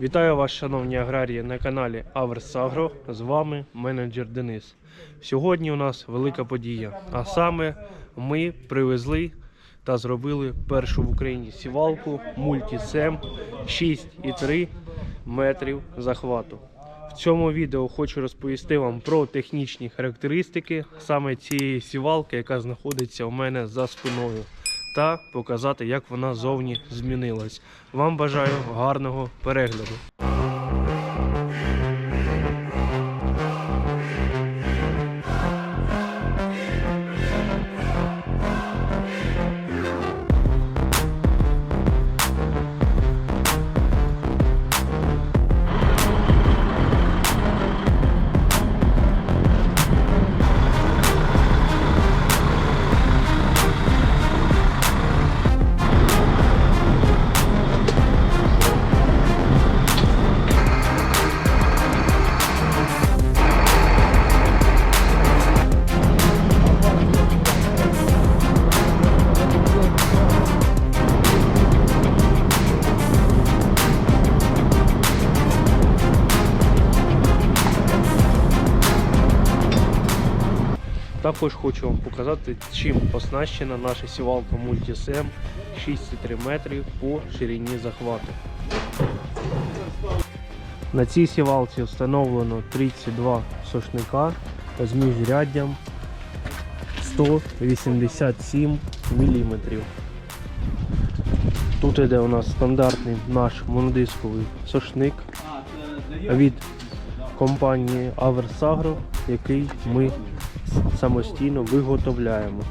Вітаю вас, шановні аграрії, на каналі Аверс Агро. З вами менеджер Денис. Сьогодні у нас велика подія. А саме ми привезли та зробили першу в Україні сівалку Multisem 6,3 метрів захвату. В цьому відео хочу розповісти вам про технічні характеристики саме цієї сівалки, яка знаходиться у мене за спиною, та показати, як вона зовні змінилась. Вам бажаю гарного перегляду. Також хочу вам показати, чим оснащена наша сівалка Multisem 6,3 метрів по ширині захвату. На цій сівалці встановлено 32 сошника з міжряддям 187 мм. Тут іде у нас стандартний наш мондисковий сошник від компанії Aversagro, який ми самостійно виготовляємо.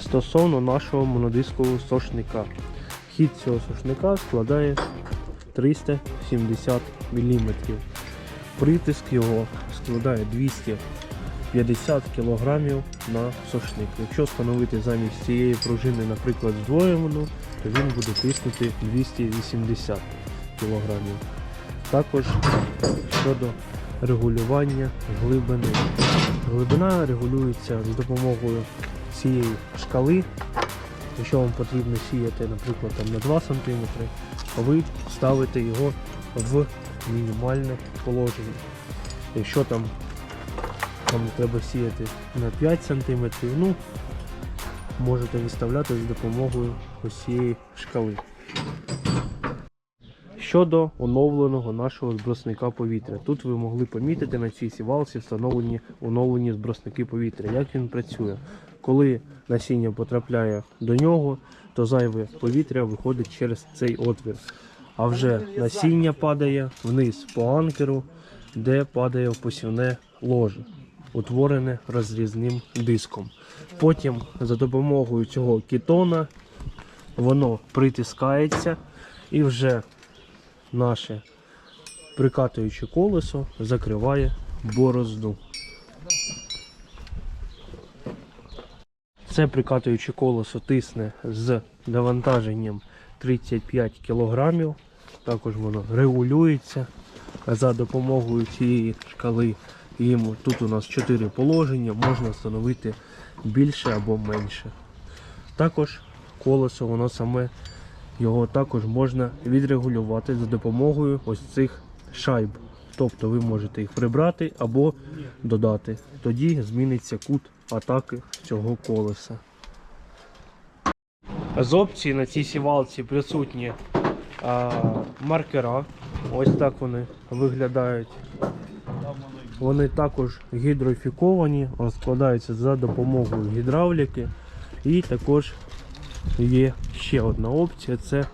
Стосовно нашого монодискового сошника. Хід цього сошника складає 370 мм. Притиск його складає 250 кг на сошник. Якщо встановити замість цієї пружини, наприклад, здвоєну, то він буде тиснути 280 кг. Також щодо регулювання глибини. Глибина регулюється з допомогою цієї шкали. Якщо вам потрібно сіяти, наприклад, там на 2 см, ви ставите його в мінімальне положення. Якщо там вам треба сіяти на 5 см, ну, можете виставляти з допомогою ось цієї шкали. Щодо оновленого нашого збросника повітря. Тут ви могли помітити на цій сівалці встановлені оновлені збросники повітря. Як він працює? Коли насіння потрапляє до нього, то зайве повітря виходить через цей отвір. А вже насіння падає вниз по анкеру, де падає в посівне ложе, утворене розрізним диском. Потім за допомогою цього кітона воно притискається і вже наше прикатуюче колесо закриває борозду. Це прикатуюче колесо тисне з навантаженням 35 кг. Також воно регулюється за допомогою цієї шкали. Йому тут у нас 4 положення, можна встановити більше або менше. Також колесо воно саме його також можна відрегулювати за допомогою ось цих шайб. Тобто ви можете їх прибрати або додати. Тоді зміниться кут атаки цього колеса. З опцій на цій сівалці присутні а, маркера. Ось так вони виглядають. Вони також гідрофіковані, складаються за допомогою гідравліки. І також є ще одна опція це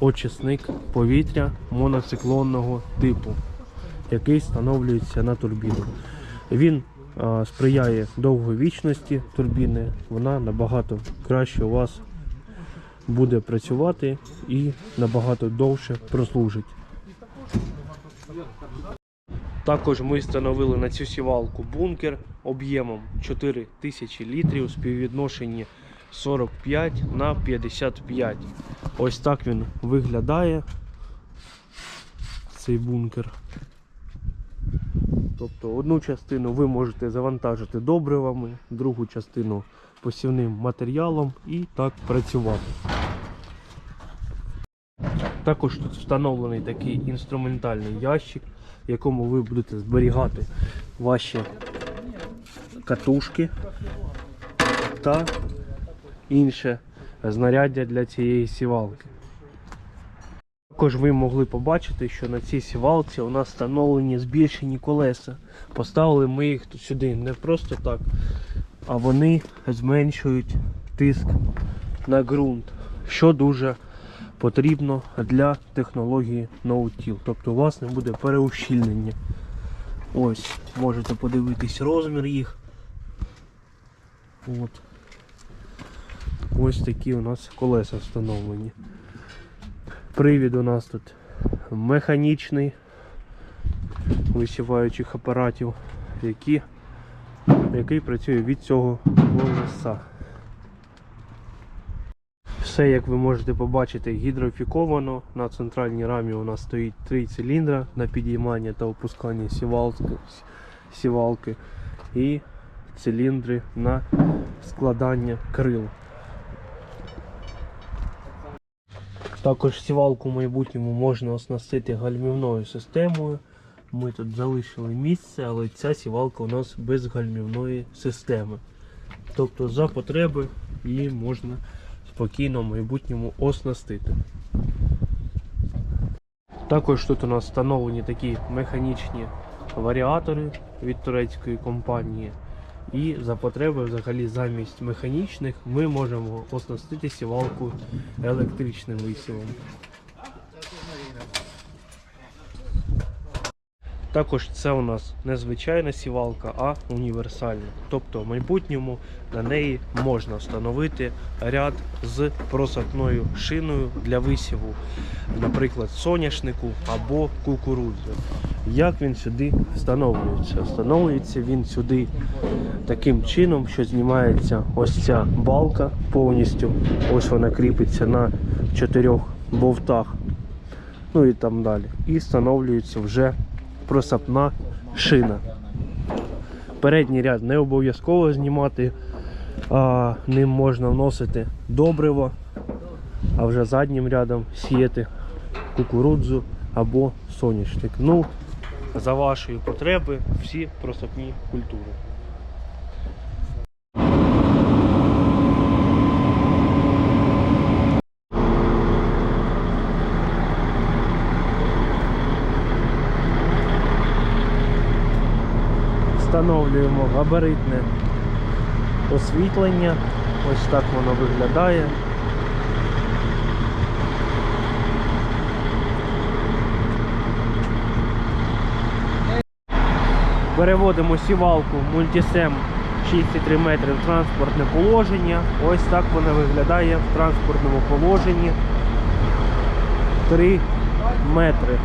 очисник повітря моноциклонного типу, який встановлюється на турбіну. Він а, сприяє довговічності турбіни, вона набагато краще у вас буде працювати і набагато довше прослужить. Також ми встановили на цю сівалку бункер об'ємом 4000 літрів у співвідношенні 45 на 55. Ось так він виглядає. Цей бункер. Тобто одну частину ви можете завантажити добривами, другу частину посівним матеріалом і так працювати. Також тут встановлений такий інструментальний ящик, в якому ви будете зберігати ваші катушки та інше знаряддя для цієї сівалки. Також ви могли побачити, що на цій сівалці у нас встановлені збільшені колеса. Поставили ми їх сюди не просто так, а вони зменшують тиск на ґрунт, що дуже потрібно для технології No-Till. Тобто у вас не буде переущільнення. Ось, можете подивитись розмір їх. От. Ось такі у нас колеса встановлені. Привід у нас тут механічний висіваючих апаратів, які, який працює від цього колеса. Все, як ви можете побачити, гідрофіковано. На центральній рамі у нас стоїть три циліндра на підіймання та опускання сівалки, сівалки і циліндри на складання крил. Також сівалку в майбутньому можна оснастити гальмівною системою. Ми тут залишили місце, але ця сівалка у нас без гальмівної системи. Тобто за потреби її можна спокійно в майбутньому оснастити. Також тут у нас встановлені такі механічні варіатори від турецької компанії. І за потреби взагалі замість механічних ми можемо оснастити сівалку електричним висівом. Також це у нас не звичайна сівалка, а універсальна. Тобто в майбутньому на неї можна встановити ряд з просапною шиною для висіву, наприклад, соняшнику або кукурудзи. Як він сюди встановлюється? Встановлюється він сюди таким чином, що знімається ось ця балка повністю. Ось вона кріпиться на чотирьох болтах. Ну і там далі. І встановлюється вже просапна шина. Передній ряд не обов'язково знімати, а ним можна вносити добриво, а вже заднім рядом сіяти кукурудзу або соняшник. Ну, за вашої потреби всі просапні культури. Встановлюємо габаритне освітлення. Ось так воно виглядає. Переводимо сівалку мультисем 6,3 метри в транспортне положення. Ось так вона виглядає в транспортному положенні. 3 метри.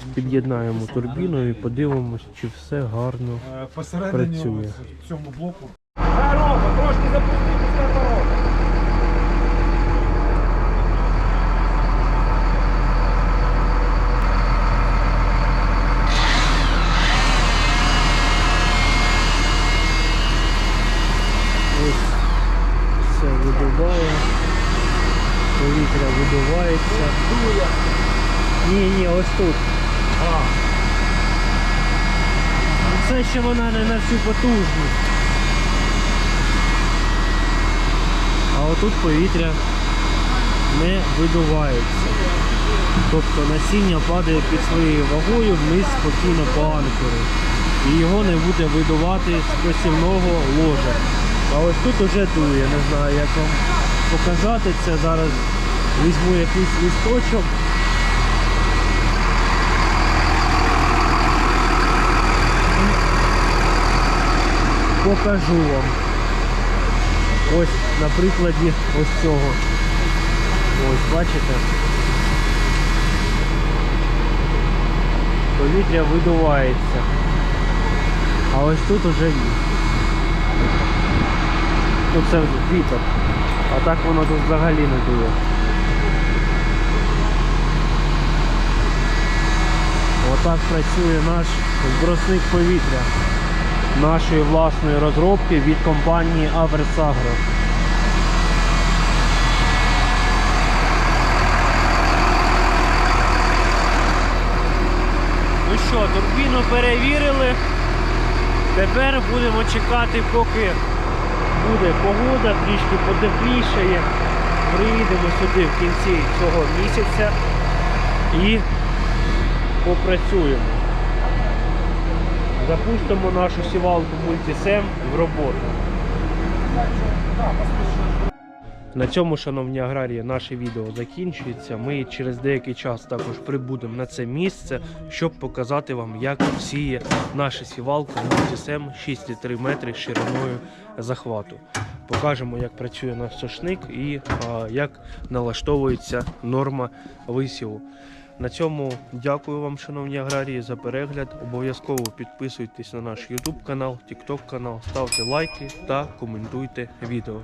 Зараз під'єднаємо турбіну і подивимось, чи все гарно. Е, Посередині Працює. в цьому блоку Дорога, трошки запуститися дорога. Ось все видуває. Повітря видувається. Ні, ні, ось тут. Це ще вона не на всю потужність. А отут повітря не видувається. Тобто насіння падає під своєю вагою вниз спокійно по анкору. І його не буде видувати з посівного ложа. А ось тут уже дує, не знаю як вам показати це. Зараз візьму якийсь листочок. Покажу вам. Ось на прикладі ось цього. Ось, бачите? Повітря видувається. А ось тут уже ні. Тут це вітер. А так воно тут взагалі не дує. Отак працює наш збросник повітря нашої власної розробки від компанії Аверсагро. Ну що, турбіну перевірили. Тепер будемо чекати, поки буде погода, трішки потеплішає. Приїдемо сюди в кінці цього місяця і попрацюємо. Запустимо нашу сівалку мультисем в роботу. На цьому, шановні аграрії, наше відео закінчується. Ми через деякий час також прибудемо на це місце, щоб показати вам, як сіє наша сівалка мультисем 6,3 метри шириною захвату. Покажемо, як працює наш сошник і а, як налаштовується норма висіву. На цьому дякую вам, шановні аграрії, за перегляд. Обов'язково підписуйтесь на наш YouTube канал, TikTok канал, ставте лайки та коментуйте відео.